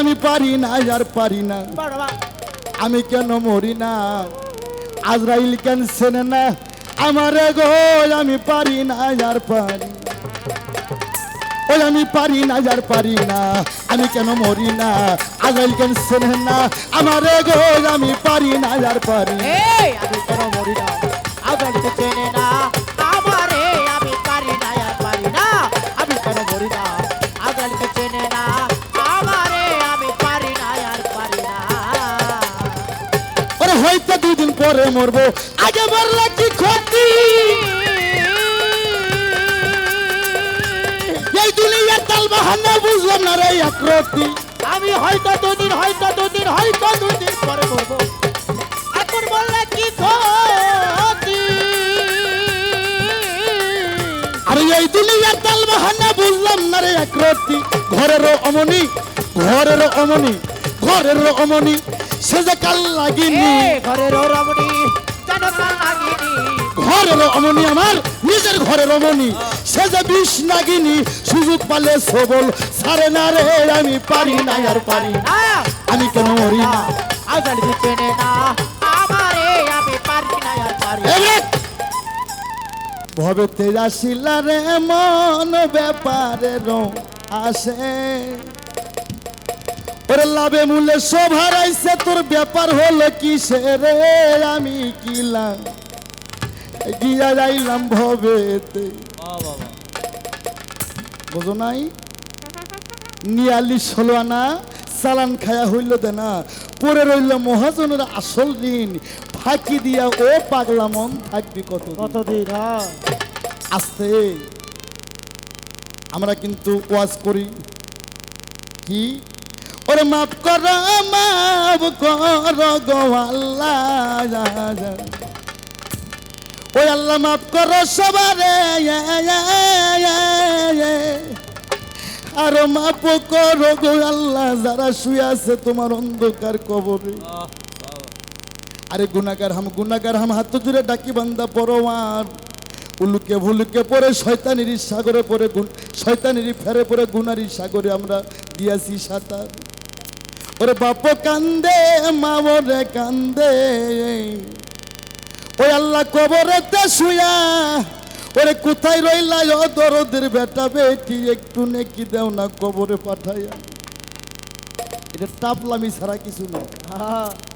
আমি পারি না আর পারি না। আমি কেন মরি না? আজরাইল কেন চেনে না? আমারে গো আমি পারি না আর পারি। ওই আমি পারি না আর পারি না। আমি কেন মরি না? আজরাইল কেন চেনে না? আমারে গো আমি পারি না আর পারি হয়তো দুই দিন পরে মরবো। আগে মরলে কি ক্ষতি? এই দুনিয়ার তাল বাহানা বুঝলাম না রে একরতি আমি হয়তো দুদিন হয়তো দুদিন হয়তো দুদিন পরে মরবো। এখন বললে কি ক্ষতি? আরে এই দুনিয়ার তাল বাহানা বুঝলাম না রে একরতি ঘরেরও অমনি ঘরেরও অমনি ঘরেরও অমনি। সে যে কাল লাগিনি এ ঘরের রমণী ঘরের অমনি আমার নিজের ঘরের অমনি সে যে বিষ নাগিনি সুযোগ পালে সবল। সারে না রে আমি পারি না আর পারি আমি কেন মরি না? আজকে চেনে না আমারে আমি পারি না আর পারি না। এরে! ভবে তেজাশিলা রে মন ব্যাপারে আসে। ওরে লাভে মূল্যে সব হারাইছে তোর ব্যাপার হলো কিসে রে? আমি কিলাম গিয়া যাইলাম ভবেতে। বোঝো নাই? নিয়ালি ষোলো আনা চালান খায়া হইল দে না পরে রইল মহাজনের আসল ঋণ। ফাঁকি দিয়া ও পাগলা মন থাকবি কত কতদিন হ্যাঁ। আস্তে। আমরা কিন্তু ওয়াজ করি। কি? ওরে মাফ কর মাফ কর গো আল্লাহ। ওই আল্লাহ মাফ কর সবারে, আর মাফ করো গো আল্লাহ, যারা শুয়ে আছে তোমার অন্ধকার কবরে। আরে গুনাগার হাম গুনাগার হাম, হাত জুড়ে ডাকি বান্দা পরোয়ার উলুকে ভুলুকে পরে শয়তানির সাগরে পরে শয়তানির ফেরে পরে গুনারি সাগরে আমরা দিয়াছি সাঁতার। ওরে বাপ কান্দে মামরে কান্দে। ওই আল্লাহ কবরেতে শুয়া, ওরে কোথায় রইলা দরদের বেটা বেটি, একটু নেকি দেও না কবরে পাঠাইয়া। এটা টাপলামি ছাড়া কিছু না হ্যাঁ